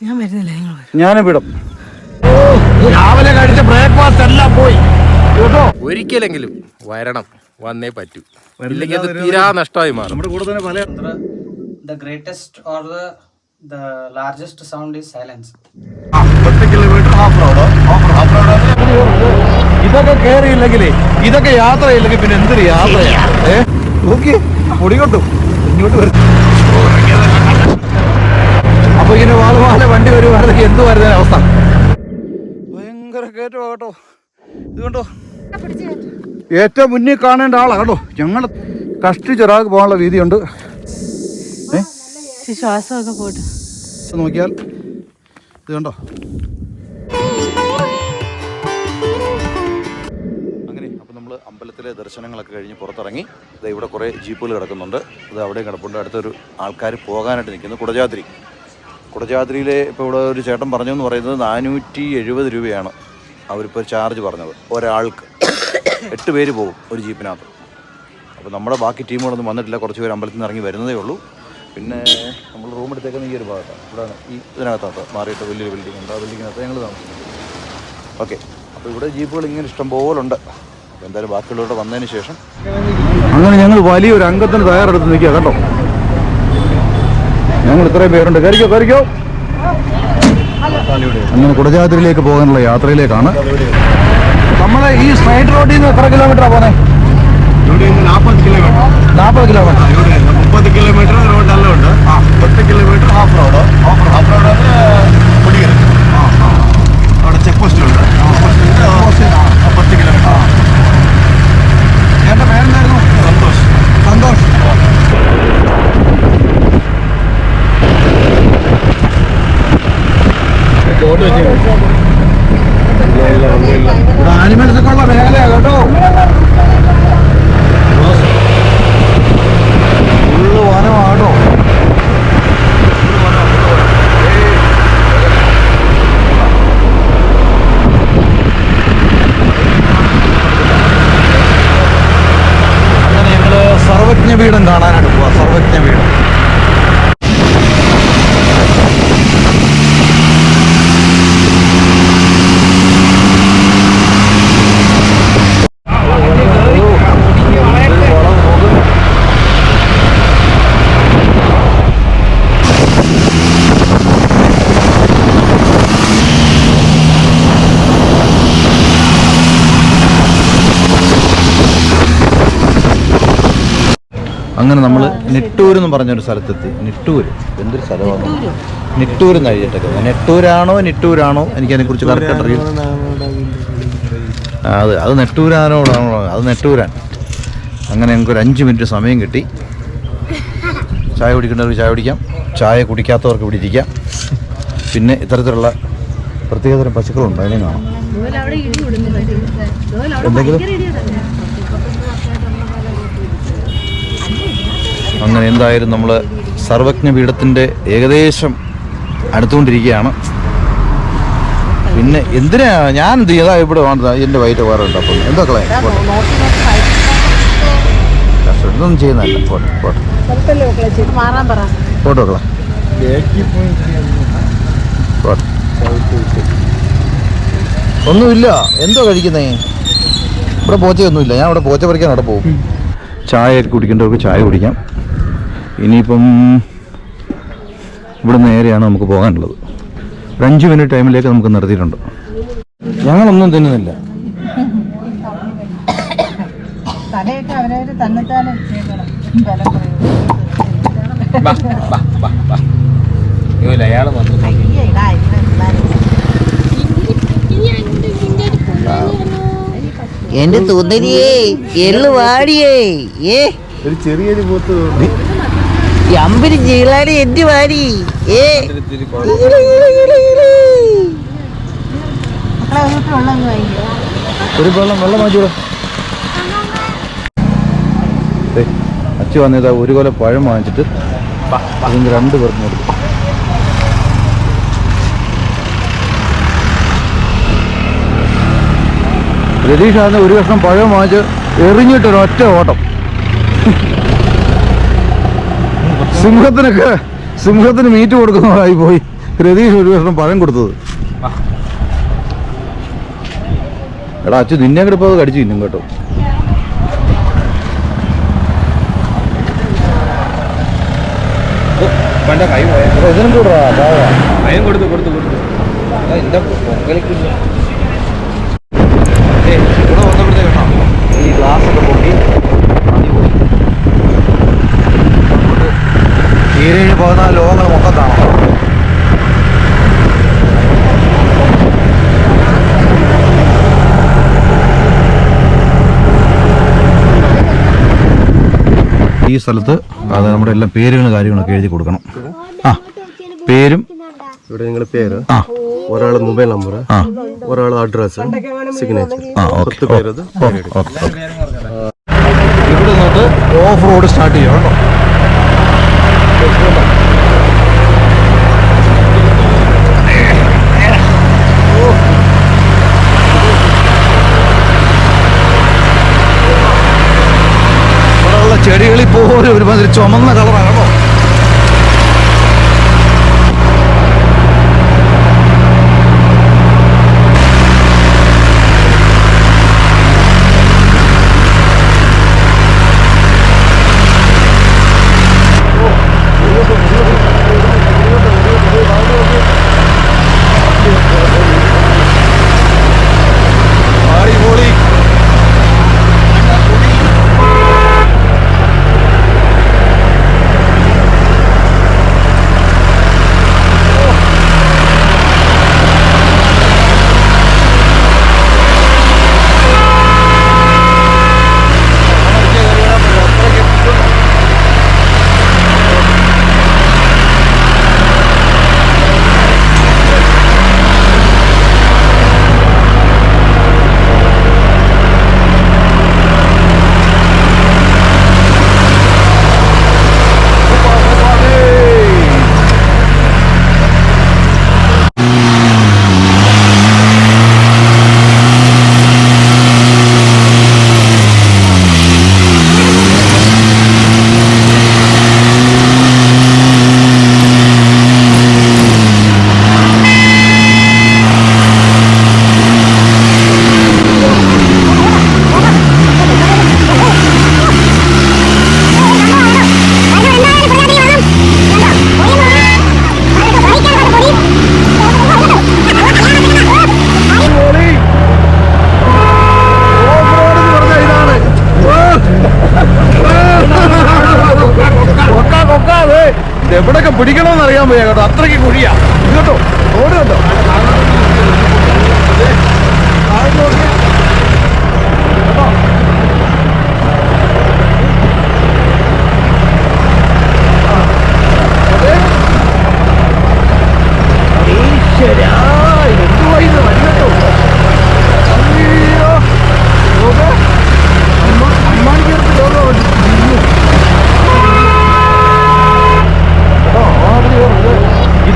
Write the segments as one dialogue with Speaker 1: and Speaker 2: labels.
Speaker 1: ഞാൻ വരുന്നില്ല
Speaker 2: ഞാനും വിടും. രാവിലെ കഴിച്ച ബ്രേക്ക്ഫാസ്റ്റ് എല്ലാം പോയി. കേട്ടോ?
Speaker 3: ഒരിക്കലെങ്കിലും വരണം വന്നേ പറ്റൂ. ഇല്ലെങ്കിൽ അത് തീരാ നഷ്ടമായി മാറും.
Speaker 2: നമ്മുടെ കൂടെ തന്നെ പല
Speaker 4: the greatest or the the largest sound is
Speaker 2: road ഇതൊക്കെ കേറിയില്ലെങ്കിലേ ഇതൊക്കെ യാത്രയില്ലെങ്കിൽ പിന്നെ എന്തൊരു യാത്രയാ? ഏ? നോക്കി പൊടികൊട്ടും ഇങ്ങോട്ട് വരും അപ്പൊ വാളുവാല വണ്ടി വരുവാണെങ്കിൽ എന്ത് വരുന്ന അവസ്ഥ? ഭയങ്കര കേട്ടു കേട്ടോ. ഇത് കണ്ടോ ഏറ്റവും മുന്നിൽ കാണേണ്ട ആളാ കേട്ടോ. ഞങ്ങൾ കഷ്ടിച്ചൊരാൾക്ക് പോകാനുള്ള വീതിയുണ്ട്.
Speaker 1: ശ്വാസമൊക്കെ പോട്ട്.
Speaker 2: നോക്കിയാൽ ഇത് കണ്ടോ? അങ്ങനെ അപ്പോൾ നമ്മൾ അമ്പലത്തിലെ ദർശനങ്ങളൊക്കെ കഴിഞ്ഞ് പുറത്തിറങ്ങി. ഇത് ഇവിടെ കുറേ ജീപ്പുകൾ കിടക്കുന്നുണ്ട്. ഇത് അവിടെ കിടപ്പുണ്ട്. അടുത്തൊരു ആൾക്കാർ പോകാനായിട്ട് നിൽക്കുന്നു കുടജാദ്രി കുടജാദ്രിയിലെ ഇപ്പോൾ ഇവിടെ ഒരു ചേട്ടൻ പറഞ്ഞു എന്ന് പറയുന്നത് നാനൂറ്റി എഴുപത് രൂപയാണ് അവരിപ്പോൾ ചാർജ് പറഞ്ഞത് ഒരാൾക്ക്. എട്ട് പേര് പോകും ഒരു ജീപ്പിനകത്ത്. അപ്പോൾ നമ്മുടെ ബാക്കി ടീമുകളൊന്നും വന്നിട്ടില്ല കുറച്ച് പേര് അമ്പലത്തിൽ നിന്ന് ഇറങ്ങി വരുന്നതേ ഉള്ളൂ. പിന്നെ നമ്മൾ റൂം എടുത്തേക്കുന്ന ഈ ഒരു ഭാഗത്താണ് ഇവിടെ ഈ ഇതിനകത്താണ് മാറിയിട്ട് വലിയൊരു ബിൽഡിംഗ് ഉണ്ട്. ആ ബിൽഡിങ്ങിനകത്ത് ഞങ്ങൾ താമസിക്കുന്നത് ഓക്കെ അപ്പോൾ ഇവിടെ ജീപ്പുകൾ ഇങ്ങനെ ഇഷ്ടം പോലെ ഉണ്ട് അപ്പോൾ എന്തായാലും ബാക്കിയുള്ളവരുടെ വന്നതിന് ശേഷം അങ്ങനെ ഞങ്ങൾ വലിയൊരു അംഗത്തിന് തയ്യാറെടുത്ത് നിൽക്കുക കേട്ടോ. ഞങ്ങൾ ഇത്രയും പേരുണ്ട്. കയറിക്കോ കയറിക്കോ. അങ്ങനെ കുടജാതിരിലേക്ക് പോകാനുള്ള യാത്രയിലേക്കാണ്. നമ്മളെ ഈ സ്ട്രൈറ്റ് റോഡിൽ നിന്ന് എത്ര കിലോമീറ്ററാണ് പോകുന്നത്
Speaker 5: നാൽപ്പത് കിലോമീറ്റർ
Speaker 2: നാൽപ്പത് കിലോമീറ്റർ അങ്ങനെ നമ്മൾ നെട്ടൂർ എന്ന് പറഞ്ഞൊരു സ്ഥലത്തെത്തി. നെട്ടൂർ എന്തൊരു സ്ഥലമാണ് നെട്ടൂർ എന്ന് എഴുതിയിട്ടൊക്കെ നെട്ടൂരാണോ നെട്ടൂരാണോ എനിക്ക് അതിനെക്കുറിച്ച് കറക്റ്റ് അറിയും ആ, അത് അത് നെട്ടൂരാനോടാണോ അത് നെട്ടൂരാൻ. അങ്ങനെ ഞങ്ങൾക്ക് ഒരു അഞ്ച് മിനിറ്റ് സമയം കിട്ടി. ചായ കുടിക്കേണ്ടവർക്ക് ചായ കുടിക്കാം. ചായ കുടിക്കാത്തവർക്ക് ഇവിടെ ഇരിക്കാം. പിന്നെ ഇത്തരത്തിലുള്ള പ്രത്യേകതരം പശുക്കളുണ്ട്. അതിനെ കാണാം. എന്തെങ്കിലും അങ്ങനെ എന്തായാലും നമ്മൾ സർവജ്ഞ പീഠത്തിന്റെ ഏകദേശം അടുത്തുകൊണ്ടിരിക്കുകയാണ്. പിന്നെ എന്തിനാ ഞാൻ എന്ത് ചെയ്താ ഇവിടെ വേണ്ടത്. എന്റെ വയറ്റ് വേറെ ഉണ്ട്. അപ്പം എന്താ കളയാ പോട്ടെ. കഷ്ടം, ഇതൊന്നും ചെയ്യുന്നതല്ല. പോട്ടെ പോട്ടെ. പോട്ടെ ഒന്നുമില്ല. എന്തോ കഴിക്കുന്നേ? ഇവിടെ പോച്ചയൊന്നുമില്ല. ഞാൻ ഇവിടെ പോച്ച പറിക്കാൻ അവിടെ പോകും. ചായ കുടിക്കേണ്ടവർക്ക് ചായ കുടിക്കാം. ഇനിയിപ്പം ഇവിടെ നേരെയാണ് നമുക്ക് പോകാനുള്ളത്. ഒരു അഞ്ച് മിനിറ്റ് ടൈമിലേക്ക് നമുക്ക് നിർത്തിയിട്ടുണ്ട്. ഞങ്ങളൊന്നും തിന്നുന്നില്ല.
Speaker 3: അയാൾ വന്നു.
Speaker 6: എന്റെ സുന്ദരിയേ എള്ളു വാടിയേ ഏ?
Speaker 5: ഒരു ചെറിയൊരു പോത്ത്
Speaker 6: അമ്പരി ജീളാരി എന്റെ വാരി ഏ.
Speaker 1: ഒരു വെള്ളം
Speaker 2: വെള്ളം വാങ്ങിച്ചൂടെ. അച്ഛ വന്നതാ ഒരു കൊല പഴം വാങ്ങിച്ചിട്ട് അതിന് രണ്ട് പേർക്കും കൊടുക്കും രതീഷ് അതിന് ഒരു കഷ്ണം പഴം വാങ്ങിച്ച് എറിഞ്ഞിട്ടൊരു ഒറ്റ ഓട്ടം. സിംഹത്തിനൊക്കെ സിംഹത്തിന് മീറ്റ് കൊടുക്കുന്നതായി പോയി. രതീഷ് ഒരു വർഷം പഴം കൊടുത്തത്. എടാ അച്ഛൻ നിന്നെ കൂടെ ഇപ്പോൾ അത് കടിച്ചു ഇന്നും കേട്ടോ.
Speaker 3: പണ്ട കൈ പോയ.
Speaker 2: ഇതിനും
Speaker 3: കൊടുത്തു കൊടുത്തു കൊടുത്തു. എന്താ പൊങ്കലിക്കില്ല
Speaker 2: ഇവിടെ വന്നപ്പോഴത്തേ കേട്ടോ ഈ ഗ്ലാസ് ഒക്കെ പൊട്ടി അടിപൊളി ഈരേഴ് പതിനാല് ലോകങ്ങൾ മൊത്തം കാണാം ഈ സ്ഥലത്ത് അത് നമ്മുടെ എല്ലാ പേരുകളും കാര്യങ്ങളൊക്കെ എഴുതി കൊടുക്കണം. ആ പേരും
Speaker 5: ഇവിടെ നിങ്ങളുടെ പേര്.
Speaker 2: ആ.
Speaker 5: ഒരാൾ മൊബൈൽ നമ്പർ
Speaker 2: ആ.
Speaker 5: ഒരാൾ അഡ്രസ് സിഗ്നേച്ചർ
Speaker 2: ആ ഓക്കെ.
Speaker 5: പേരത്
Speaker 2: ഇവിടെ നിന്നിട്ട് ഓഫ് റോഡ് സ്റ്റാർട്ട് ചെയ്യാം കേട്ടോ. പോലും ഒരുമാതിരി ചുമന്ന കളറാണ്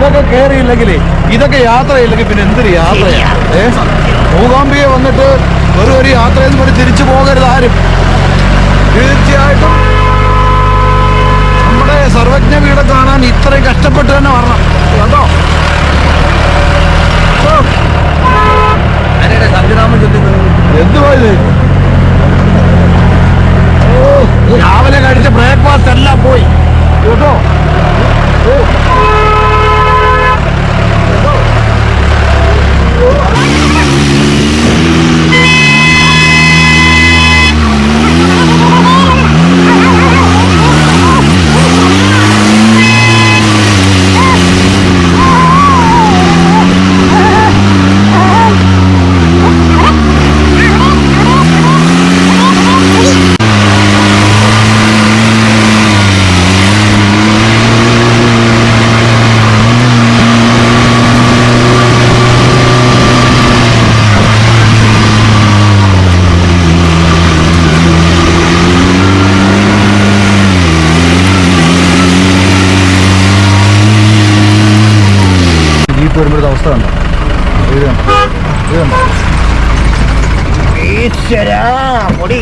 Speaker 2: ഇതൊക്കെ കേറിയില്ലെങ്കിലേ ഇതൊക്കെ യാത്രയില്ലെങ്കിൽ പിന്നെ എന്തൊരു യാത്രയാ? ഏ? മൂകാംബിയെ വന്നിട്ട് വെറും ഒരു യാത്രയെന്ന് പറഞ്ഞ് തിരിച്ചു പോകരുത് ആരും. തീർച്ചയായിട്ടും നമ്മുടെ സർവജ്ഞ വീട് കാണാൻ ഇത്രയും കഷ്ടപ്പെട്ട് തന്നെ വരണം. കേട്ടോ. എന്തുവാ ഇത് രാവിലെ കഴിച്ച ബ്രേക്ക്ഫാസ്റ്റ് എല്ലാം പോയി. കേട്ടോ? ഓ. വരുമ്പോഴത്തെ അവസ്ഥ കണ്ടോ? ഇത് കണ്ടോ? ഇത് കണ്ടോ? ഈശ്വരാ പൊടി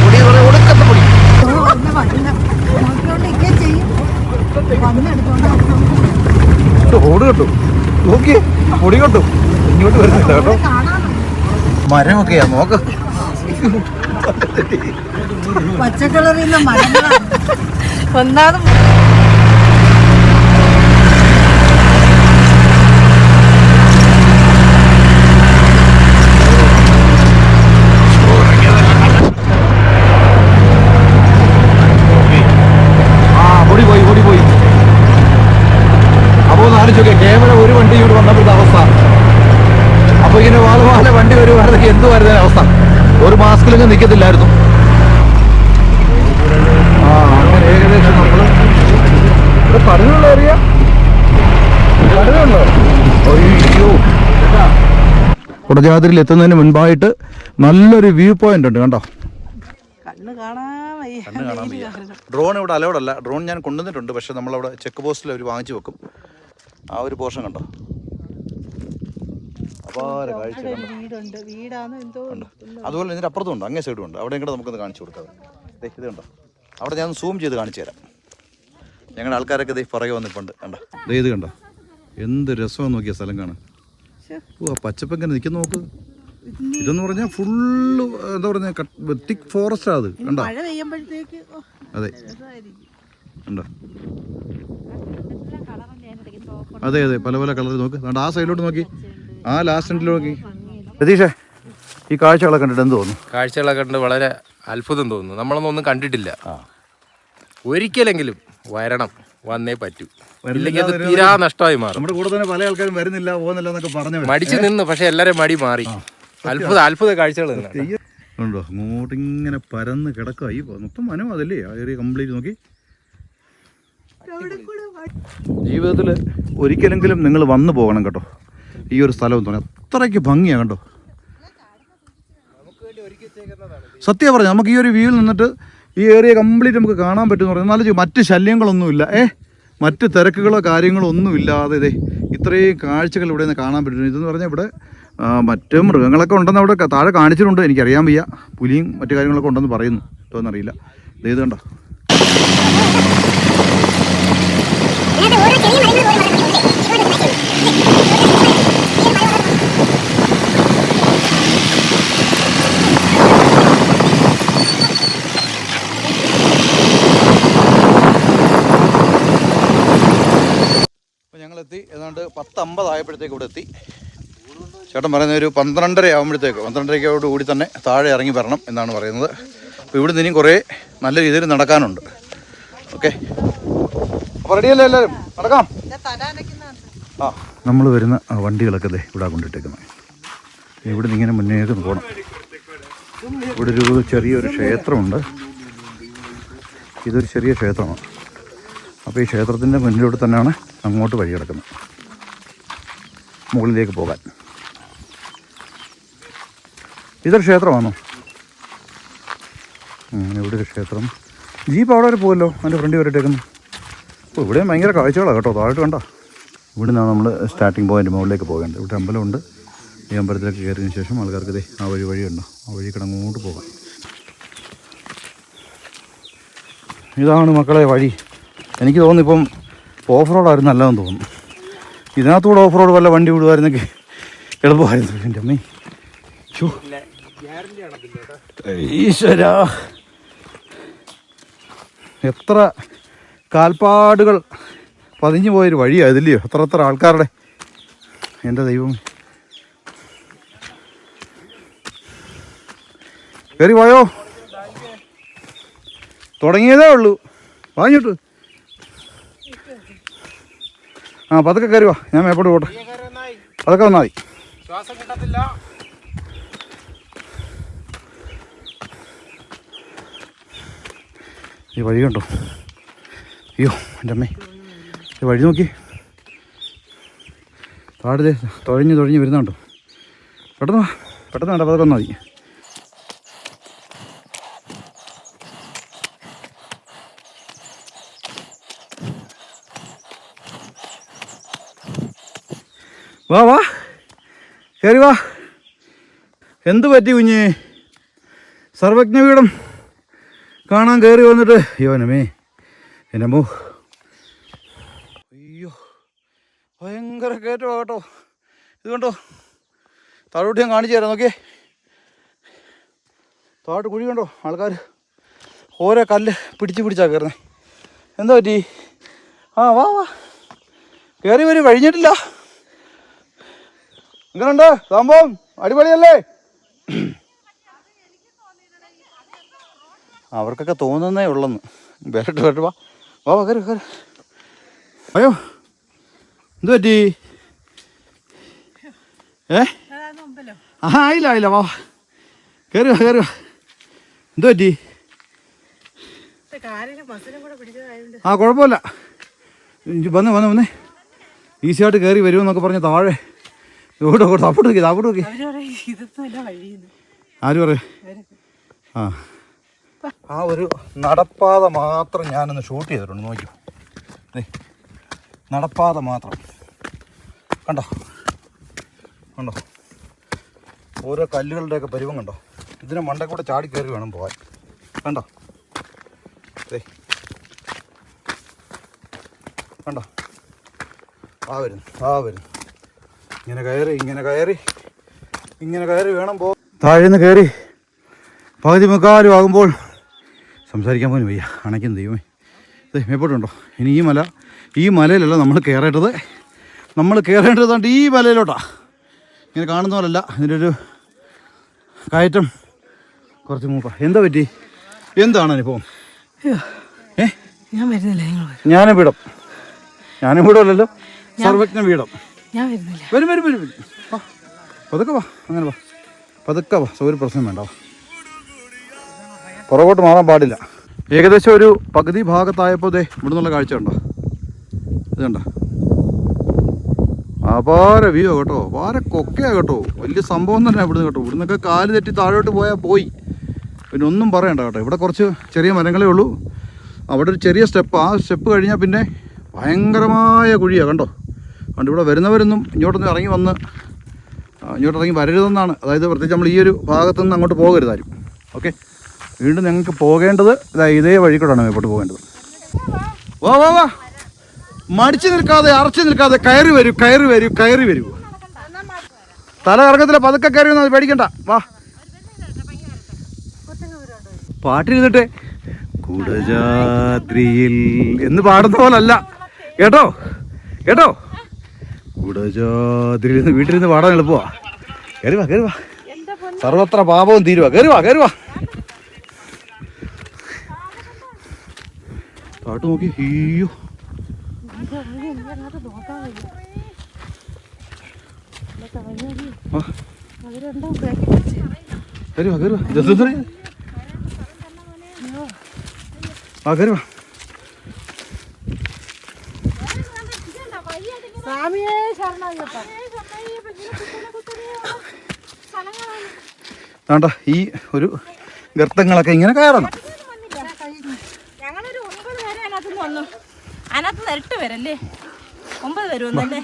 Speaker 2: പൊടി എന്ന് പറഞ്ഞാൽ ഒടുക്കത്തെ പൊടി ഓട് കണ്ടു. നോക്കി പൊടി കണ്ടു. ഇങ്ങോട്ട് വരുന്നില്ല കേട്ടോ. മരമൊക്കെയാ നോക്ക്.
Speaker 1: പച്ചക്കളറിൽ ഒന്നാമത്
Speaker 2: ആ പൊടി പോയി പൊടി പോയി അപ്പോൾ ഒന്ന് ആലോചിച്ചോക്കെ ക്യാമറ ഒരു വണ്ടി ഇങ്ങോട്ട് വന്നപ്പോഴത്തെ അവസ്ഥ അപ്പൊ ഇങ്ങനെ വാലുവാല വണ്ടി വരുവാണെങ്കിൽ എന്തുവായിരുന്നു അതിന്റെ അവസ്ഥ ഞാൻ നിൽക്കത്തില്ലായിരുന്നു ആ അങ്ങനെ ഏകദേശം നമ്മൾ ഇവിടെ പടലുള്ള ഏറിയ പടലുണ്ടോ അയ്യോ. കുടജാതിരിയിൽ എത്തുന്നതിന് മുൻപായിട്ട് നല്ലൊരു വ്യൂ പോയിന്റ് ഉണ്ട് കണ്ടോ? ഡ്രോൺ ഇവിടെ അലൗഡ് അല്ല. ഡ്രോൺ ഞാൻ കൊണ്ടുവന്നിട്ടുണ്ട്. പക്ഷെ നമ്മളവിടെ ചെക്ക് പോസ്റ്റിൽ അവർ വാങ്ങിച്ചു വെക്കും. ആ ഒരു പോർഷൻ കണ്ടോ? അപാര കാഴ്ച
Speaker 1: അവിടെ വീടുണ്ട്. വീടാണ് എന്തോ
Speaker 2: ഉണ്ട്? അതുപോലെ ഇതിന്റെ അപ്പുറത്തും ഉണ്ട്. അങ്ങേ സൈഡും ഉണ്ട്. അവിടെയും കൂടെ നമുക്കൊന്ന് കാണിച്ചു കൊടുക്കാം. ദേ ഇത് കണ്ടോ? അവിടെ ഞാൻ സൂം ചെയ്ത് കാണിച്ചു തരാം. ഞങ്ങളുടെ ആൾക്കാരൊക്കെ ദേ പുറകെ വന്നിട്ടുണ്ട്. കണ്ടോ? ദേ ഇത് കണ്ടോ? എന്ത് രസമാണ് നോക്കിയ സ്ഥലം കാണാൻ. ഓ ആ പച്ചപ്പൊക്കെ നിൽക്കുന്ന നോക്ക്. ഇതെന്ന് പറഞ്ഞാൽ ഫുള്ള് എന്താ പറയുക തിക് ഫോറസ്റ്റ് അത്. കണ്ടോ? അതെ. കണ്ടോ? അതെ അതെ. പല പല കളർ നോക്ക്. കണ്ടോ ആ സൈഡിലോട്ട് നോക്കി. ആ ലാസ്റ്റ് എൻഡിൽ നോക്കി രതീഷേ ഈ കാഴ്ചകളൊക്കെ കണ്ടിട്ട് എന്ത് തോന്നുന്നു?
Speaker 3: കാഴ്ചകളൊക്കെ കണ്ട് വളരെ അത്ഭുതം തോന്നുന്നു. നമ്മളൊന്നും ഒന്നും കണ്ടിട്ടില്ല ഒരിക്കലെങ്കിലും വരണം. വന്നേ പറ്റൂ. ഇല്ലെങ്കിൽ അത് തീരാ നഷ്ടമായി മാറും.
Speaker 2: നമ്മുടെ കൂടെ തന്നെ പല ആൾക്കാരും വരുന്നില്ല പോകുന്നില്ല എന്നൊക്കെ പറഞ്ഞു
Speaker 3: മടിച്ചു നിന്ന് പക്ഷെ എല്ലാരും മടി മാറി. അത്ഭുത അത്ഭുത കാഴ്ചകൾ തന്നെ
Speaker 2: ഉണ്ടോ? അങ്ങോട്ട് ഇങ്ങനെ പരന്ന് കിടക്കുക. ഈ മൊത്തം വനം അതല്ലേ? ആ ഏരിയ കംപ്ലീറ്റ് നോക്കി. ജീവിതത്തിൽ ഒരിക്കലെങ്കിലും നിങ്ങൾ വന്നു പോകണം കേട്ടോ. ഈ ഒരു സ്ഥലം തോന്നി അത്രയ്ക്ക് ഭംഗിയാണ് കണ്ടോ? സത്യം പറഞ്ഞു നമുക്ക് ഈ ഒരു വ്യൂവിൽ നിന്നിട്ട് ഈ ഏരിയ കംപ്ലീറ്റ് നമുക്ക് കാണാൻ പറ്റുമെന്ന് പറഞ്ഞാൽ നല്ല മറ്റ് ശല്യങ്ങളൊന്നുമില്ല. ഏ? മറ്റ് തിരക്കുകളോ കാര്യങ്ങളോ ഒന്നും ഇല്ലാതെ ഇതേ ഇത്രയും കാഴ്ചകൾ ഇവിടെ നിന്ന് കാണാൻ പറ്റുന്നു. ഇതെന്ന് പറഞ്ഞാൽ ഇവിടെ മറ്റ് മൃഗങ്ങളൊക്കെ ഉണ്ടെന്ന് അവിടെ താഴെ കാണിച്ചിട്ടുണ്ട്. എനിക്കറിയാൻ വയ്യ. പുലിയും മറ്റു കാര്യങ്ങളൊക്കെ ഉണ്ടെന്ന് പറയുന്നു. ഇതൊന്നറിയില്ല ഇത് ഇത് കണ്ടോ? എത്തി. ഏതാണ്ട് പത്തമ്പതായപ്പോഴത്തേക്ക് ഇവിടെ എത്തി. ചേട്ടൻ പറയുന്ന ഒരു പന്ത്രണ്ടര ആകുമ്പോഴത്തേക്ക് പന്ത്രണ്ടരയ്ക്കോട് കൂടി തന്നെ താഴെ ഇറങ്ങി വരണം എന്നാണ് പറയുന്നത്. അപ്പോൾ ഇവിടെ നിന്നും കുറേ നല്ല രീതിയിൽ നടക്കാനുണ്ട്. ഓക്കെ. അപ്പോൾ റെഡിയല്ലേ എല്ലാവരും നടക്കാം. ആ. നമ്മൾ വരുന്ന വണ്ടികളൊക്കെ ദേ ഇവിടെ കൊണ്ടിട്ടേക്കുന്നത് ഇവിടെ നിന്ന് ഇങ്ങനെ മുന്നേക്ക് പോകണം ഇവിടെ ഒരു ചെറിയൊരു ക്ഷേത്രമുണ്ട്. ഇതൊരു ചെറിയ ക്ഷേത്രമാണ്. അപ്പോൾ ഈ ക്ഷേത്രത്തിന്റെ മുന്നിലൂടെ തന്നെയാണ് അങ്ങോട്ട് വഴി കിടക്കുന്നത്. മുകളിലേക്ക് പോകാൻ. ഇതൊരു ക്ഷേത്രമാണോ? ഇവിടെ ഒരു ക്ഷേത്രം. ജീപ്പ് അവിടെ വരെ പോകുമല്ലോ അതിന്റെ ഫ്രണ്ടിൽ വരട്ടേക്കുന്നു അപ്പോൾ ഇവിടെയും ഭയങ്കര കാഴ്ചകളാണ് കേട്ടോ. താഴോട്ട് വേണ്ട ഇവിടെ നിന്നാണ് നമ്മൾ സ്റ്റാർട്ടിംഗ് പോയിന്റ് മുകളിലേക്ക് പോകേണ്ടത്. ഇവിടെ അമ്പലമുണ്ട്. ഈ അമ്പലത്തിലേക്ക് കയറിയതിന് ശേഷം ആൾക്കാർക്ക് ഇതേ ആ വഴി വഴിയുണ്ടോ. ആ വഴി കിടങ്ങോട്ട് പോകാം. ഇതാണ് മക്കളെ വഴി. എനിക്ക് തോന്നുന്നു ഇപ്പം ഓഫ് റോഡായിരുന്നു നല്ലതെന്ന് തോന്നുന്നു. ഇതിനകത്തൂടെ ഓഫ് റോഡ് വല്ല വണ്ടി വിടുമായിരുന്നെങ്കിൽ എളുപ്പമായിരുന്നു. എന്റെ അമ്മേ. ഈശ്വരാ. എത്ര കാൽപ്പാടുകൾ പതിഞ്ഞു പോയൊരു വഴിയാണ് ഇതില്ലയോ എത്ര എത്ര ആൾക്കാരുടെ. എന്റെ ദൈവം കയറി പോയോ? തുടങ്ങിയതേ ഉള്ളൂ. വാങ്ങിട്ട് ആ പതുക്കെ കയറി വാ. ഞാൻ മേപ്പോട്ട് പോട്ടെ. പതുക്കെ വന്നാൽ മതി.
Speaker 3: ശ്വാസം
Speaker 2: ഈ വഴി കണ്ടോ? അയ്യോ എന്റെ അമ്മേ. ഈ വഴി നോക്കി. താഴെ തുഴഞ്ഞ് തുഴഞ്ഞ് വരുന്നുണ്ടോ? പെട്ടെന്ന് പെട്ടെന്ന് വേണ്ട പതുക്കെ വന്നാൽ മതി വാ വാ കയറി വാ. എന്ത് പറ്റി സർവജ്ഞ സർവജ്ഞപീഠം കാണാൻ കയറി വന്നിട്ട്. യോനമേ എന്നമ്മോ അയ്യോ ഭയങ്കര കയറ്റമാണ് കേട്ടോ ഇത് കണ്ടോ താഴോട്ട് ഞാൻ കാണിച്ചു തരാം നോക്കിയേ. താഴോട്ട് കുഴി കണ്ടോ ആൾക്കാർ ഓരോ കല്ല് പിടിച്ച് പിടിച്ചാണ് കയറുന്നത് എന്താ പറ്റി? ആ വാ വാ. കയറി വരും കഴിഞ്ഞിട്ടില്ല എങ്ങനെയുണ്ട് സംഭവം? അടിപൊളിയല്ലേ? അവർക്കൊക്കെ തോന്നുന്നേ ഉള്ളെന്ന്. വരട്ടെ വരട്ടെ വാ. വാ കയറി കയറി. അയ്യോ എന്ത് പറ്റി? ഏ? ആ ആയില്ല ആയില്ല വാ കയറി വാ കയറി വാ. എന്ത് പറ്റി? ആ കുഴപ്പമില്ല. വന്ന് വന്ന് വന്നേ. ഈസിയായിട്ട് കയറി വരുമെന്നൊക്കെ പറഞ്ഞ താഴെ. ഇവിടെ കൂടെ തപ്പിട്ട് നോക്കി തപ്പിട്ട് നോക്കി ആര് പറയും? ആ. ആ ഒരു നടപ്പാത മാത്രം ഞാനൊന്ന് ഷൂട്ട് ചെയ്തിട്ടുണ്ട് നോക്കിയോ ദേ നടപ്പാത മാത്രം. കണ്ടോ? കണ്ടോ? ഓരോ കല്ലുകളുടെയൊക്കെ പരിവം കണ്ടോ? ഇതിനെ മണ്ടക്കൂടെ കൂടെ ചാടി കയറി വേണം പോകാൻ. കണ്ടോ? ദേ. കണ്ടോ? ആ വരുന്നു ആ വരുന്നു. ഇങ്ങനെ കയറി ഇങ്ങനെ കയറി ഇങ്ങനെ കയറി വേണം പോ താഴേന്ന് കയറി പകുതി മുക്കാലും ആകുമ്പോൾ സംസാരിക്കാൻ പോലും വയ്യ. അണയ്ക്കും ദൈവമേ. ഇത് മേപ്പോട്ടുണ്ടോ? ഇനി ഈ മല ഈ മലയിലല്ല നമ്മൾ കയറേണ്ടത്. നമ്മൾ കയറേണ്ടതുകൊണ്ട് ഈ മലയിലോട്ടാ. ഇങ്ങനെ കാണുന്ന പോലല്ല. ഇതിന്റെ ഒരു കയറ്റം കുറച്ച് മൂപ്പ എന്താ പറ്റി? എന്താണ് അനുഭവം? ഏ?
Speaker 1: ഞാൻ വരുന്നില്ല
Speaker 2: ഞാനും വീടം ഞാനും വീടമല്ലല്ലോ സർവജ്ഞ വീടം.
Speaker 1: ഞാൻ വരുന്നില്ല.
Speaker 2: വരും വരും വരും പതുക്കെ വാ അങ്ങനെ വാ. പതുക്കെ വാ ഒരു പ്രശ്നം വേണ്ട പുറകോട്ട് മാറാൻ പാടില്ല. ഏകദേശം ഒരു പകുതി ഭാഗത്തായപ്പോൾ ദേ ഇവിടെ നിന്നുള്ള കാഴ്ച ഉണ്ടോ ഇത് കണ്ട? അപാര വ്യൂ കേട്ടോ. അപാര കൊക്കയാ കേട്ടോ. വലിയ സംഭവം തന്നെ ഇവിടുന്ന് കേട്ടോ. ഇവിടുന്നൊക്കെ കാൽ തെറ്റി താഴോട്ട് പോയാൽ പോയി. പിന്നെ ഒന്നും പറയണ്ട കേട്ടോ. ഇവിടെ കുറച്ച് ചെറിയ മരങ്ങളേ ഉള്ളൂ. അവിടെ ഒരു ചെറിയ സ്റ്റെപ്പ്. ആ സ്റ്റെപ്പ് കഴിഞ്ഞാൽ പിന്നെ ഭയങ്കരമായ കുഴിയാണ് കണ്ടോ? അതുകൊണ്ട് ഇവിടെ വരുന്നവരൊന്നും ഇങ്ങോട്ടൊന്നും ഇറങ്ങി വന്ന് ഇങ്ങോട്ട് ഇറങ്ങി വരരുതെന്നാണ്. അതായത് പ്രത്യേകിച്ച് നമ്മൾ ഈ ഒരു ഭാഗത്തു നിന്ന് അങ്ങോട്ട് പോകരുതാരും ഓക്കെ? വീണ്ടും ഞങ്ങൾക്ക് പോകേണ്ടത് ഇതാ ഇതേ വഴി കൂടെയാണ് മേപ്പോട്ട് പോകേണ്ടത്. വാ വാ വാ. മടിച്ചു നിൽക്കാതെ അറച്ചു നിൽക്കാതെ കയറി വരൂ കയറി വരൂ കയറി വരൂ. തല കറക്കത്തില്ല പതുക്കെ കയറി വന്നാൽ പേടിക്കണ്ട. വാ. പാട്ടിരുന്നിട്ടെ. കുടജാദ്രിയിൽ എന്ന് പാടുന്ന പോലല്ല. കേട്ടോ? കേട്ടോ? നിന്ന് വീട്ടിലിരുന്ന് പാടാൻ എളുപ്പമാ കയറി വാ കയറി വാ സർവത്ര പാപവും തീരുവാ. കയറി വാ കയറി വാ പാട്ട് നോക്കി. അയ്യോ. ആ. കയറി വാ കയറി വാ? ആ കയറി വാ
Speaker 1: സ്വാമിയേ ശരണയ്യപ്പ
Speaker 2: വേണ്ട ഈ ഒരു ഗർത്തങ്ങളൊക്കെ ഇങ്ങനെ കയറണം.
Speaker 7: ഞങ്ങളൊരു ഒമ്പത് പേരെ അതിനകത്ത് വന്നു. അതിനകത്ത് നിന്ന് എട്ട് പേരല്ലേ? ഒമ്പത് പേര് വന്നല്ലേ?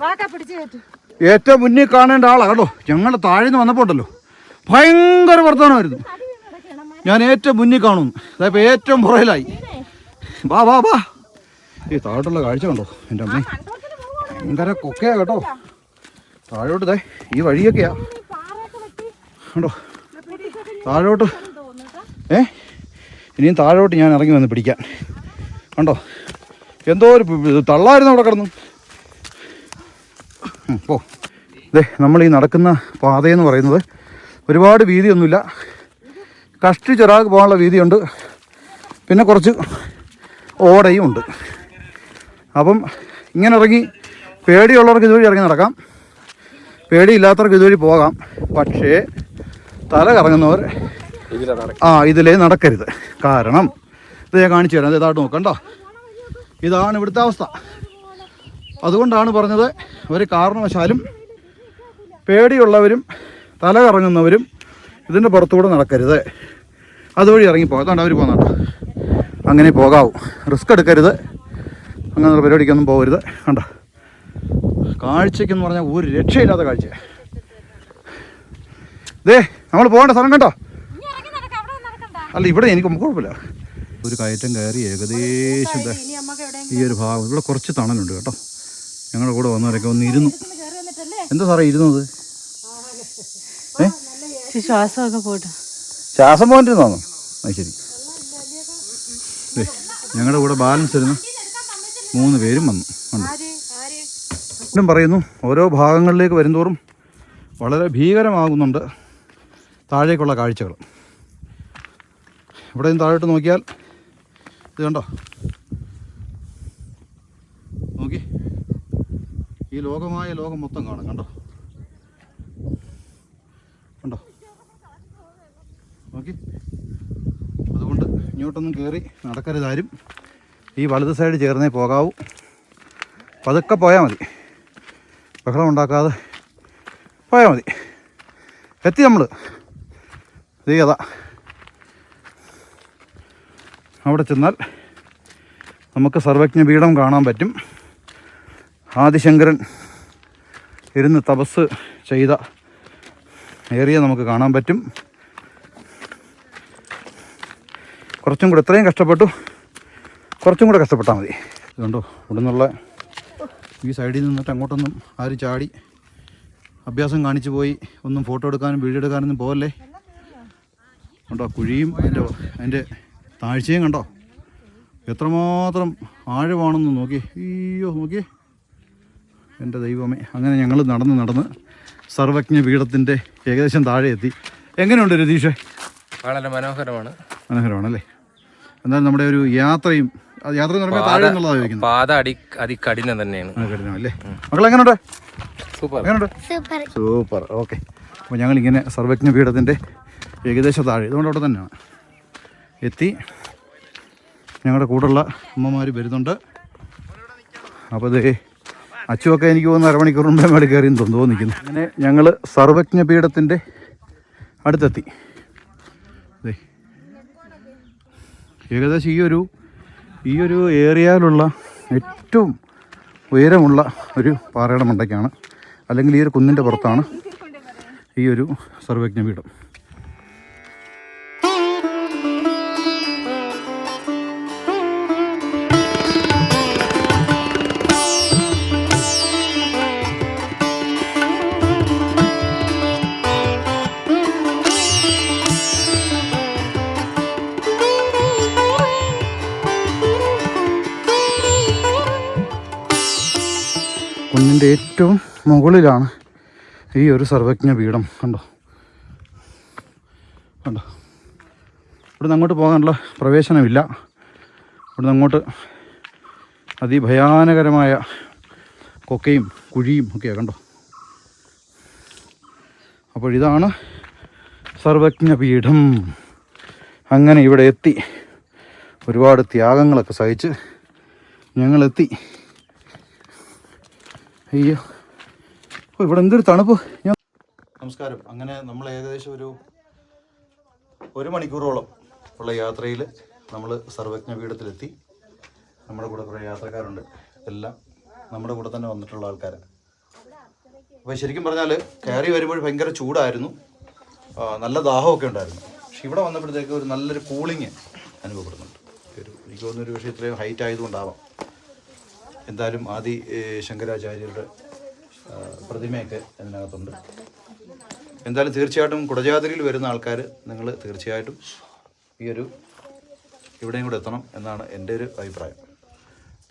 Speaker 1: വാക്ക പിടിച്ചു കയറ്റു
Speaker 2: ഏറ്റവും മുന്നിൽ കാണേണ്ട ആളാ കേട്ടോ. ഞങ്ങൾ താഴെ നിന്ന് വന്നപ്പോണ്ടല്ലോ. ഭയങ്കര വർത്തമാനമായിരുന്നു. ഞാൻ ഏറ്റവും മുന്നിൽ കാണുന്നു. അതായത് ഏറ്റവും പുറയിലായി വാ വാ വാ. ഈ താഴോട്ടുള്ള കാഴ്ച കണ്ടോ? എന്റെ അമ്മ. ഭയങ്കര കൊക്കയാ കേട്ടോ. താഴോട്ട് ദേ ഈ വഴിയൊക്കെയാ. കണ്ടോ? താഴോട്ട്. ഏ? ഇനിയും താഴോട്ട് ഞാൻ ഇറങ്ങി വന്ന് പിടിക്കാൻ. കണ്ടോ? എന്തോ ഒരു തള്ളായിരുന്നു അവിടെ കിടന്നു. ഓ ദേ നമ്മൾ ഈ നടക്കുന്ന പാതയെന്ന് പറയുന്നത് ഒരുപാട് വീതിയൊന്നുമില്ല. കഷ്ടി ചെറാക്ക് പോകാനുള്ള വീതിയുണ്ട്. പിന്നെ കുറച്ച് ഓടയും ഉണ്ട്. അപ്പം ഇങ്ങനെ ഇറങ്ങി പേടിയുള്ളവർക്ക് ഇതുവഴി ഇറങ്ങി നടക്കാം. പേടിയില്ലാത്തവർക്ക് ഇതുവഴി പോകാം. പക്ഷേ തല കറങ്ങുന്നവർ ആ ഇതിലേ നടക്കരുത്. കാരണം ഇത് ഞാൻ കാണിച്ചു തരാം. ഇത് ഇതായിട്ട് നോക്കണ്ടോ ഇതാണ് ഇവിടുത്തെ അവസ്ഥ. അതുകൊണ്ടാണ് പറഞ്ഞത് ഒരു കാരണവശാലും പേടിയുള്ളവരും തല കറങ്ങുന്നവരും ഇതിന്റെ പുറത്തുകൂടെ നടക്കരുത്. അതുവഴി ഇറങ്ങി പോകാം അവർ പോകുന്നുണ്ടോ അങ്ങനെ പോകാവൂ. റിസ്ക് എടുക്കരുത്. അങ്ങനെയുള്ള പരിപാടിക്കൊന്നും പോകരുത് കണ്ട? കാഴ്ചയ്ക്കെന്ന് പറഞ്ഞാൽ ഒരു രക്ഷയില്ലാത്ത കാഴ്ച. ദേ നമ്മൾ പോകേണ്ട സ്ഥലം കണ്ടോ? അല്ല ഇവിടെ എനിക്ക് കുഴപ്പമില്ല. ഒരു കയറ്റം കയറി ഏകദേശം ഈ ഒരു ഭാഗം. ഇവിടെ കുറച്ച് തണലുണ്ട് കേട്ടോ. ഞങ്ങളുടെ കൂടെ വന്നവരൊക്കെ ഒന്ന് ഇരുന്നു. എന്താ സാറേ ഇരുന്നത്?
Speaker 1: ശ്വാസമൊക്കെ പോട്ടെ.
Speaker 2: ശ്വാസം പോയിട്ടിരുന്നോ അത് ശരി. ഞങ്ങളുടെ കൂടെ ബാലൻസ് ഇരുന്ന്. മൂന്ന് പേരും വന്നു. ഉണ്ട് പറയുന്നു ഓരോ ഭാഗങ്ങളിലേക്ക് വരുന്തോറും വളരെ ഭീകരമാകുന്നുണ്ട് താഴേക്കുള്ള കാഴ്ചകൾ. ഇവിടെ നിന്ന് താഴോട്ട് നോക്കിയാൽ ഇത് കണ്ടോ? നോക്കി. ഈ ലോകമായ ലോകം മൊത്തം കാണാം കണ്ടോ? കണ്ടോ? നോക്കി. അതുകൊണ്ട് ഇങ്ങോട്ടൊന്നും കയറി നടക്കരുതാരും. ഈ വലത് സൈഡ് ചേർന്നേ പോകാവൂ. പതുക്കെ പോയാൽ മതി. ബഹളം ഉണ്ടാക്കാതെ പോയാൽ മതി. എത്തി നമ്മൾ ഇതേ അതാ. അവിടെ ചെന്നാൽ നമുക്ക് സർവജ്ഞ പീഠം കാണാൻ പറ്റും. ആദിശങ്കരൻ ഇരുന്ന് തപസ് ചെയ്ത ഏരിയ നമുക്ക് കാണാൻ പറ്റും. കുറച്ചും കൂടെ ഇത്രയും കഷ്ടപ്പെട്ടു. കുറച്ചും കൂടെ കഷ്ടപ്പെട്ടാൽ മതി. ഇതുണ്ടോ? ഇവിടെ നിന്നുള്ള ഈ സൈഡിൽ നിന്നിട്ട് അങ്ങോട്ടൊന്നും ആരും ചാടി അഭ്യാസം കാണിച്ചു പോയി ഒന്നും ഫോട്ടോ എടുക്കാനും വീഡിയോ എടുക്കാനൊന്നും പോകല്ലേ കണ്ടോ കുഴിയും അതിന്റെ അതിന്റെ താഴ്ചയും കണ്ടോ? എത്രമാത്രം ആഴമാണെന്ന് നോക്കി. അയ്യോ നോക്കി എന്റെ ദൈവമേ അങ്ങനെ ഞങ്ങൾ നടന്ന് നടന്ന് സർവജ്ഞ പീഠത്തിന്റെ ഏകദേശം താഴെ എത്തി. എങ്ങനെയുണ്ട് രതീഷേ?
Speaker 3: വളരെ മനോഹരമാണ്.
Speaker 2: മനോഹരമാണല്ലേ? എന്നാൽ നമ്മുടെ ഒരു യാത്രയും യാത്ര
Speaker 3: പാത അടി അതികഠിനം തന്നെയാണ്.
Speaker 2: മക്കൾ എങ്ങനെയുണ്ട്
Speaker 3: സൂപ്പർ.
Speaker 2: എങ്ങനെയുണ്ട് സൂപ്പർ. ഓക്കെ. അപ്പോൾ ഞങ്ങളിങ്ങനെ സർവജ്ഞ പീഠത്തിന്റെ ഏകദേശം താഴെ ഇതുകൊണ്ട് അവിടെ തന്നെയാണ്. എത്തി. ഞങ്ങളുടെ കൂടെയുള്ള അമ്മമാർ വരുന്നുണ്ട്. അപ്പോൾ ഇത് അച്ചുവൊക്കെ എനിക്ക് തോന്നുന്നു അരമണിക്കൂർ മുമ്പേ മേളിൽ കയറി തോന്നുന്നു നിൽക്കുന്നു അങ്ങനെ ഞങ്ങൾ സർവജ്ഞ പീഠത്തിന്റെ അടുത്തെത്തി ഏകദേശം ഈ ഒരു ഈ ഒരു ഏരിയയിലുള്ള ഏറ്റവും ഉയരമുള്ള ഒരു പാറയുടെ മണ്ടയ്ക്കാണ്. അല്ലെങ്കിൽ ഈ ഒരു കുന്നിന്റെ പുറത്താണ് ഈ ഒരു സർവജ്ഞ കുന്നിന്റെ ഏറ്റവും മുകളിലാണ് ഈ ഒരു സർവജ്ഞ പീഠം. കണ്ടോ? കണ്ടോ? ഇവിടുന്ന് അങ്ങോട്ട് പോകാനുള്ള പ്രവേശനമില്ല. ഇവിടുന്ന് അങ്ങോട്ട് അതിഭയാനകരമായ കൊക്കയും കുഴിയും ഒക്കെയാണ് കണ്ടോ? അപ്പോൾ ഇതാണ് സർവജ്ഞ പീഠം. അങ്ങനെ ഇവിടെ എത്തി. ഒരുപാട് ത്യാഗങ്ങളൊക്കെ സഹിച്ച് ഞങ്ങളെത്തി. അയ്യോ. ഓ ഇവിടെ എന്തൊരു തണുപ്പ്. ഞാൻ നമസ്കാരം. അങ്ങനെ നമ്മൾ ഏകദേശം ഒരു ഒരു മണിക്കൂറോളം ഉള്ള യാത്രയിൽ നമ്മൾ സർവജ്ഞ പീഠത്തിലെത്തി. നമ്മുടെ കൂടെ കുറേ യാത്രക്കാരുണ്ട്. എല്ലാം നമ്മുടെ കൂടെ തന്നെ വന്നിട്ടുള്ള ആൾക്കാർ അപ്പോൾ ശരിക്കും പറഞ്ഞാൽ കയറി വരുമ്പോൾ ഭയങ്കര ചൂടായിരുന്നു. നല്ല ദാഹമൊക്കെ ഉണ്ടായിരുന്നു. പക്ഷെ ഇവിടെ വന്നപ്പോഴത്തേക്ക് ഒരു നല്ലൊരു കൂളിങ് അനുഭവപ്പെടുന്നുണ്ട്. ഒരു എനിക്ക് തോന്നുന്നൊരു പക്ഷേ ഇത്രയും ഹൈറ്റ് ആയതുകൊണ്ടാവാം. എന്തായാലും ആദി ശങ്കരാചാര്യരുടെ പ്രതിമയൊക്കെ അതിനകത്തുണ്ട്. എന്തായാലും തീർച്ചയായിട്ടും കുടജാതിരിയിൽ വരുന്ന ആൾക്കാർ നിങ്ങൾ തീർച്ചയായിട്ടും ഈ ഒരു ഇവിടെയും കൂടെ എത്തണം എന്നാണ് എന്റെ ഒരു അഭിപ്രായം.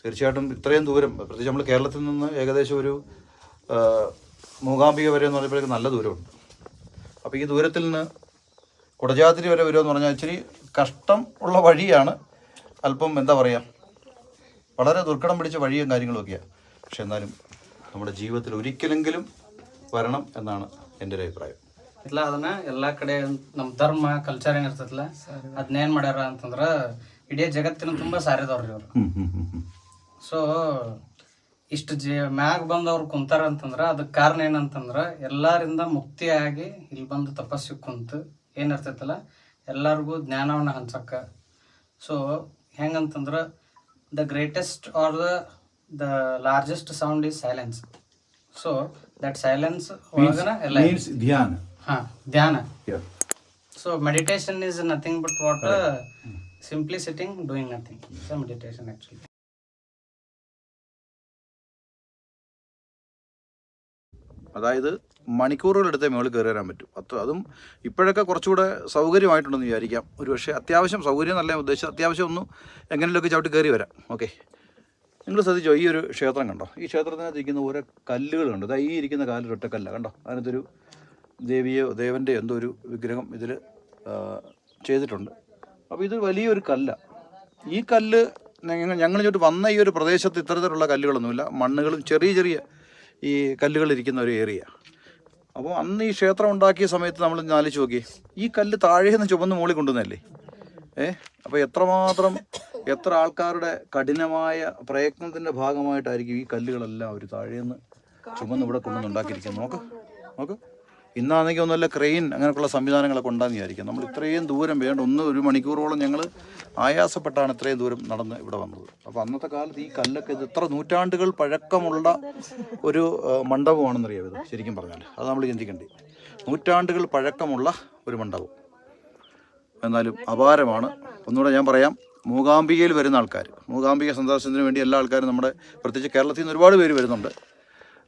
Speaker 2: തീർച്ചയായിട്ടും ഇത്രയും ദൂരം പ്രത്യേകിച്ച് നമ്മൾ കേരളത്തിൽ നിന്ന് ഏകദേശം ഒരു മൂകാംബിക വരെ എന്ന് പറയുമ്പോഴേക്കും നല്ല ദൂരമുണ്ട്. അപ്പോൾ ഈ ദൂരത്തിൽ നിന്ന് കുടജാതിരി വരെ വരുമെന്ന് പറഞ്ഞാൽ ഇച്ചിരി കഷ്ടം ഉള്ള വഴിയാണ് അല്പം എന്താ പറയുക വളരെ ദുർഘടം പിടിച്ച വഴിയും കാര്യങ്ങളൊക്കെയാണ് പക്ഷെ എന്നാലും നമ്മുടെ ജീവിതത്തിൽ ഒരിക്കലെങ്കിലും വരണം എന്നാണ് എൻ്റെ ഒരു ಅಭಿಪ್ರಾಯ
Speaker 4: ಇಲ್ಲ ಅದನ್ನ ಎಲ್ಲಾ ಕಡೆ ನಮ್ ಧರ್ಮ ಕಲ್ಚರ್ ಏನಿರ್ತೈತಲ್ಲ ಅದನ್ನೇನ್ ಮಾಡ್ಯಾರ ಅಂತಂದ್ರ ಇಡೀ ಜಗತ್ತಿನ ತುಂಬಾ ಸಾರಿದವ್ರಿ ಅವ್ರು
Speaker 2: ಹ್ಞೂ ಹ್ಞೂ ಹ್ಞೂ ಹ್ಞೂ
Speaker 4: ಸೊ ಇಷ್ಟು ಜಿ ಮ್ಯಾಗ ಬಂದವ್ರು ಕುಂತಾರ ಅಂತಂದ್ರ ಅದಕ್ಕೆ ಕಾರಣ ಏನಂತಂದ್ರ ಎಲ್ಲಾರಿಂದ ಮುಕ್ತಿಯಾಗಿ ಇಲ್ಲಿ ಬಂದು ತಪಸ್ಸಿಗೆ ಕುಂತು ಏನಿರ್ತೈತಲ್ಲ ಎಲ್ಲರಿಗೂ ಜ್ಞಾನವನ್ನ ಹಂಚಕ್ಕ ಸೊ ಹೆಂಗಂತಂದ್ರ the greatest or the the largest sound is silence. So that silence means,
Speaker 2: means dhyana
Speaker 4: huh, dhyana
Speaker 2: yeah.
Speaker 4: So meditation is nothing but what uh, simply sitting doing nothing. So meditation actually.
Speaker 2: അതായത് മണിക്കൂറുകളെടുത്തേ മുകളിൽ കയറി വരാൻ പറ്റും. അത്ര അതും ഇപ്പോഴൊക്കെ കുറച്ചുകൂടെ സൗകര്യമായിട്ടുണ്ടെന്ന് വിചാരിക്കാം. ഒരു പക്ഷേ അത്യാവശ്യം സൗകര്യം നല്ല ഉദ്ദേശിച്ചത്. അത്യാവശ്യം ഒന്നും എങ്ങനെയൊക്കെ ചവിട്ടി കയറി വരാം. ഓക്കെ. നിങ്ങൾ ശ്രദ്ധിച്ചോ ഈ ഒരു ക്ഷേത്രം കണ്ടോ? ഈ ക്ഷേത്രത്തിനകത്ത് ഇരിക്കുന്ന ഓരോ കല്ലുകളുണ്ട്. അതായത് ഈ ഇരിക്കുന്ന കാലിൽ ഒറ്റക്കല്ല കണ്ടോ? അതിനകത്തൊരു ദേവിയോ ദേവന്റെ എന്തോ ഒരു വിഗ്രഹം ഇതിൽ ചെയ്തിട്ടുണ്ട്. അപ്പോൾ ഇത് വലിയൊരു കല്ല. ഈ കല്ല് ഞങ്ങൾ ഞങ്ങളിങ്ങോട്ട് വന്ന ഈ ഒരു പ്രദേശത്ത് ഇത്തരത്തിലുള്ള കല്ലുകളൊന്നുമില്ല. മണ്ണുകളും ചെറിയ ചെറിയ ഈ കല്ലുകൾ ഇരിക്കുന്ന ഒരു ഏരിയ അപ്പോൾ അന്ന് ഈ ക്ഷേത്രം ഉണ്ടാക്കിയ സമയത്ത് നമ്മൾ ആലോചിച്ച് നോക്കി ഈ കല്ല് താഴെ നിന്ന് ചുമന്ന് മുകളിൽ കൊണ്ടുവന്നല്ലേ ഏ അപ്പോൾ എത്രമാത്രം എത്ര ആൾക്കാരുടെ കഠിനമായ പ്രയത്നത്തിന്റെ ഭാഗമായിട്ടായിരിക്കും ഈ കല്ലുകളെല്ലാം അവർ താഴേന്ന് ചുമന്ന് ഇവിടെ കൊണ്ടുവന്ന് ഉണ്ടാക്കിയിരിക്കുന്നത്? നോക്ക് നോക്ക്. ഇന്നാണെങ്കിൽ ഒന്നല്ല ക്രെയിൻ അങ്ങനെയൊക്കെയുള്ള സംവിധാനങ്ങളൊക്കെ ഉണ്ടാന്ന് വിചാരിക്കാം. നമ്മൾ ഇത്രയും ദൂരം വേണ്ട ഒന്ന് ഒരു മണിക്കൂറോളം ഞങ്ങൾ ആയാസപ്പെട്ടാണ് ഇത്രയും ദൂരം നടന്ന് ഇവിടെ വന്നത്. അപ്പോൾ അന്നത്തെ കാലത്ത് ഈ കല്ലൊക്കെ ഇത് ഇത്ര നൂറ്റാണ്ടുകൾ പഴക്കമുള്ള ഒരു മണ്ഡപമാണെന്നറിയാം ശരിക്കും പറഞ്ഞാൽ അത് നമ്മൾ ചിന്തിക്കേണ്ടി. നൂറ്റാണ്ടുകൾ പഴക്കമുള്ള ഒരു മണ്ഡപം. എന്നാലും അപാരമാണ്. ഒന്നുകൂടെ ഞാൻ പറയാം മൂകാംബികയിൽ വരുന്ന ആൾക്കാർ മൂകാംബിക സന്ദർശനത്തിന് വേണ്ടി എല്ലാ ആൾക്കാരും നമ്മുടെ പ്രത്യേകിച്ച് കേരളത്തിൽ നിന്ന് ഒരുപാട് പേര് വരുന്നുണ്ട്.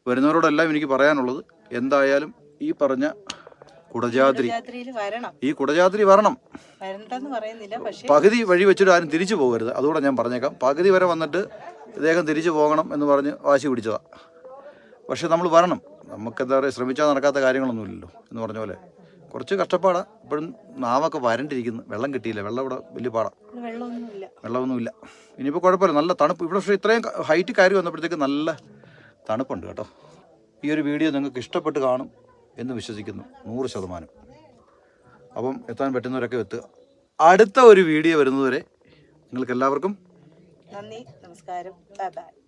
Speaker 2: വരുന്നവരോടെല്ലാം എനിക്ക് പറയാനുള്ളത് എന്തായാലും ഈ പറഞ്ഞ കുടജാദ്രി ഈ കുടജാദ്രി വരണം. പകുതി വഴി വെച്ചിട്ട് ആരും തിരിച്ചു പോകരുത്. അതുകൂടെ ഞാൻ പറഞ്ഞേക്കാം. പകുതി വരെ വന്നിട്ട് ഇദ്ദേഹം തിരിച്ചു പോകണം എന്ന് പറഞ്ഞ് വാശി പിടിച്ചതാ. പക്ഷെ നമ്മൾ വരണം. നമുക്ക് എന്താ പറയുക ശ്രമിച്ചാൽ നടക്കാത്ത കാര്യങ്ങളൊന്നുമില്ലല്ലോ എന്ന് പറഞ്ഞ പോലെ. കുറച്ച് കഷ്ടപ്പാടാ. ഇപ്പോഴും നാവൊക്കെ വരണ്ടിരിക്കുന്നു. വെള്ളം കിട്ടിയില്ല. വെള്ളം ഇവിടെ വലിയ പാടാണ്
Speaker 1: വെള്ളമൊന്നുമില്ല.
Speaker 2: വെള്ളമൊന്നുമില്ല. ഇനിയിപ്പോൾ കുഴപ്പമില്ല. നല്ല തണുപ്പ്. ഇവിടെ പക്ഷേ ഇത്രയും ഹൈറ്റ് കയറി വന്നപ്പോഴത്തേക്ക് നല്ല തണുപ്പുണ്ട് കേട്ടോ. ഈ ഒരു വീഡിയോ നിങ്ങൾക്ക് ഇഷ്ടപ്പെട്ട് കാണും. എന്ന് വിശ്വസിക്കുന്നു. നൂറ് ശതമാനം. അപ്പം എത്താൻ പറ്റുന്നവരൊക്കെ എത്തുക. അടുത്ത ഒരു വീഡിയോ വരുന്നതുവരെ നിങ്ങൾക്ക് എല്ലാവർക്കും
Speaker 1: നന്ദി. നമസ്കാരം. ബൈ.